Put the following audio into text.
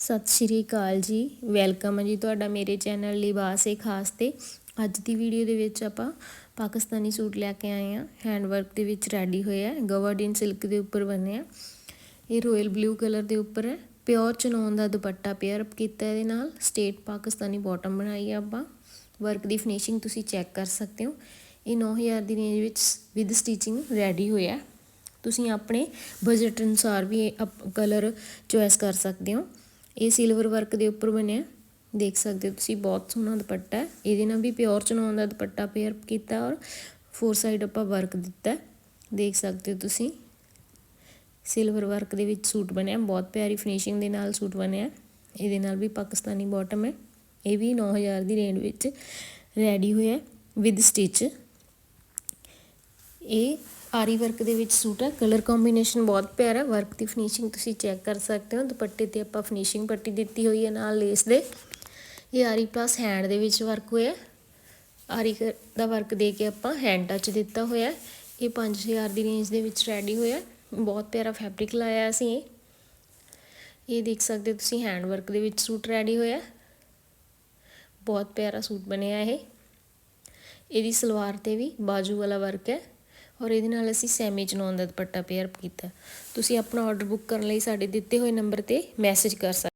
ਸਤਿ ਸ਼੍ਰੀ ਅਕਾਲ ਜੀ। ਵੈਲਕਮ ਹੈ ਜੀ ਤੁਹਾਡਾ ਮੇਰੇ ਚੈਨਲ ਲਿਬਾਸ ਏ ਖਾਸ ਤੇ। ਅੱਜ ਦੀ ਵੀਡੀਓ ਦੇ ਵਿੱਚ ਆਪਾਂ ਪਾਕਿਸਤਾਨੀ ਸੂਟ ਲੈ ਕੇ ਆਏ ਆ ਹੈਂਡ ਵਰਕ ਦੇ ਵਿੱਚ ਰੈਡੀ ਹੋਇਆ ਹੈ। ਗਵਰਡਿਨ ਸਿਲਕ ਦੇ ਉੱਪਰ ਬਣਿਆ ਇਹ ਰਾਇਲ ਬਲੂ ਕਲਰ ਦੇ ਉੱਪਰ ਹੈ। ਪਿਓਰ ਚਨੋਨ ਦਾ ਦੁਪੱਟਾ ਪੇਅਰ ਅਪ ਕੀਤਾ ਇਹਦੇ ਨਾਲ। ਸਟੇਟ ਪਾਕਿਸਤਾਨੀ ਬਾਟਮ ਬਣਾਈ ਆ ਆਪਾਂ। ਵਰਕ ਦੀ ਫਿਨਿਸ਼ਿੰਗ ਤੁਸੀਂ ਚੈੱਕ ਕਰ ਸਕਦੇ ਹੋ। ਇਹ 9000 ਦੀ ਰੇਂਜ ਵਿੱਚ ਵਿਦ ਸਟਿਚਿੰਗ ਰੈਡੀ ਹੋਇਆ ਤੁਸੀਂ ਆਪਣੇ ਬਜਟ ਅਨੁਸਾਰ ਵੀ ਕਲਰ ਚੋਇਸ ਕਰ ਸਕਦੇ ਹੋ। ਇਹ ਸਿਲਵਰ ਵਰਕ ਦੇ ਉੱਪਰ ਬਣਿਆ। ਦੇਖ ਸਕਦੇ ਹੋ ਤੁਸੀਂ, ਬਹੁਤ ਸੋਹਣਾ ਦੁਪੱਟਾ ਹੈ। ਇਹਦੇ ਨਾਲ ਵੀ ਪਿਓਰ ਚਨੋਨ ਦਾ ਦੁਪੱਟਾ ਪੇਅਰ ਕੀਤਾ ਔਰ ਫੋਰ ਸਾਈਡ ਆਪਾਂ ਵਰਕ ਦਿੱਤਾ ਦੇਖ ਸਕਦੇ ਹੋ ਤੁਸੀਂ ਸਿਲਵਰ ਵਰਕ ਦੇ ਵਿੱਚ ਸੂਟ ਬਣਿਆ। ਬਹੁਤ ਪਿਆਰੀ ਫਿਨਿਸ਼ਿੰਗ ਦੇ ਨਾਲ ਸੂਟ ਬਣਿਆ ਇਹਦੇ ਨਾਲ ਵੀ ਪਾਕਿਸਤਾਨੀ ਬਾਟਮ ਹੈ। ਇਹ ਵੀ 9000 ਦੀ ਰੇਂਜ ਵਿੱਚ ਰੈਡੀ ਹੋਇਆ ਵਿਦ ਸਟਿਚ ਇਹ ਆਰੀ ਵਰਕ ਦੇ ਵਿੱਚ ਸੂਟ ਹੈ ਕਲਰ ਕੰਬੀਨੇਸ਼ਨ ਬਹੁਤ ਪਿਆਰਾ। ਵਰਕ ਦੀ ਫਿਨਿਸ਼ਿੰਗ ਤੁਸੀਂ ਚੈੱਕ ਕਰ ਸਕਦੇ ਹੋ। ਦੁਪੱਟੇ ਤੇ ਆਪਾਂ ਫਿਨਿਸ਼ਿੰਗ ਪੱਟੀ ਦਿੱਤੀ ਹੋਈ ਹੈ ਨਾਲ ਲੇਸ ਦੇ। ਇਹ ਆਰੀ ਪਲੱਸ ਹੈਂਡ ਦੇ ਵਿੱਚ ਵਰਕ ਹੋਇਆ। ਆਰੀ ਦਾ ਵਰਕ ਦੇ ਕੇ ਆਪਾਂ ਹੈਂਡ ਟੱਚ ਦਿੱਤਾ ਹੋਇਆ। ਇਹ 5000 ਦੀ ਰੇਂਜ ਦੇ ਵਿੱਚ ਰੈਡੀ ਹੋਇਆ। ਬਹੁਤ ਪਿਆਰਾ ਫੈਬਰਿਕ ਲਾਇਆ ਅਸੀਂ ਇਹ। ਇਹ ਦੇਖ ਸਕਦੇ ਹੋ ਤੁਸੀਂ ਹੈਂਡ ਵਰਕ ਦੇ ਵਿੱਚ ਸੂਟ ਰੈਡੀ ਹੋਇਆ। ਬਹੁਤ ਪਿਆਰਾ ਸੂਟ ਬਣਿਆ ਇਹ। ਇਹਦੀ ਸਲਵਾਰ ਤੇ ਵੀ ਬਾਜੂ ਵਾਲਾ ਵਰਕ ਹੈ। ਔਰ ਇਹਦੇ ਨਾਲ ਅਸੀਂ ਸੈਮੀ ਚਨੋਨ ਦਾ ਦੁਪੱਟਾ ਪੇਅਰ ਕੀਤਾ। ਤੁਸੀਂ ਆਪਣਾ ਆਰਡਰ ਬੁੱਕ ਕਰਨ ਲਈ ਸਾਡੇ ਦਿੱਤੇ ਹੋਏ ਨੰਬਰ ਤੇ ਮੈਸੇਜ ਕਰ ਸਕਦੇ